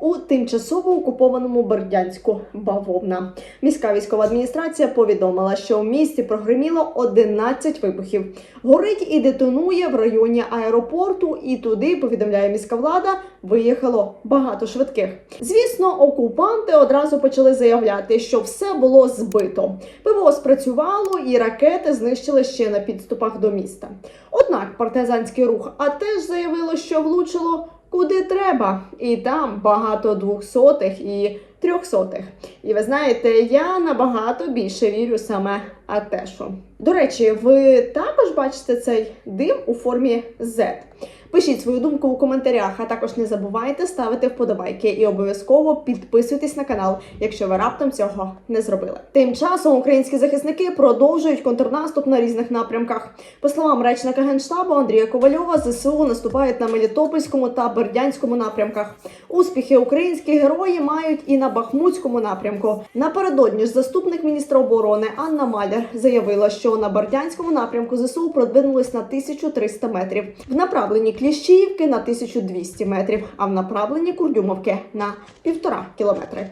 у тимчасово окупованому Бердянську бавовна. Міська військова адміністрація повідомила, що в місті прогриміло 11 вибухів. Горить і детонує в районі аеропорту, і туди повідомляє міська влада. Виїхало багато швидких. Звісно, окупанти одразу почали заявляти, що все було збито. ПВО спрацювало і ракети знищили ще на підступах до міста. Однак партизанський рух а теж заявило, що влучило куди треба, і там багато двохсотих і трьохсотих. І ви знаєте, я набагато більше вірю саме Атешу. До речі, ви також бачите цей дим у формі Z. Пишіть свою думку у коментарях, а також не забувайте ставити вподобайки і обов'язково підписуйтесь на канал, якщо ви раптом цього не зробили. Тим часом українські захисники продовжують контрнаступ на різних напрямках. По словам речника генштабу Андрія Ковальова, ЗСУ наступають на Мелітопольському та Бердянському напрямках. Успіхи українські герої мають і на Бахмутському напрямку. Напередодні ж заступник міністра оборони Анна Маляр заявила, що на Бердянському напрямку ЗСУ продвинулись на 1300 метрів, в направленні Кліщіївки на 1200 метрів, а в направленні Курдюмовки на півтора кілометри.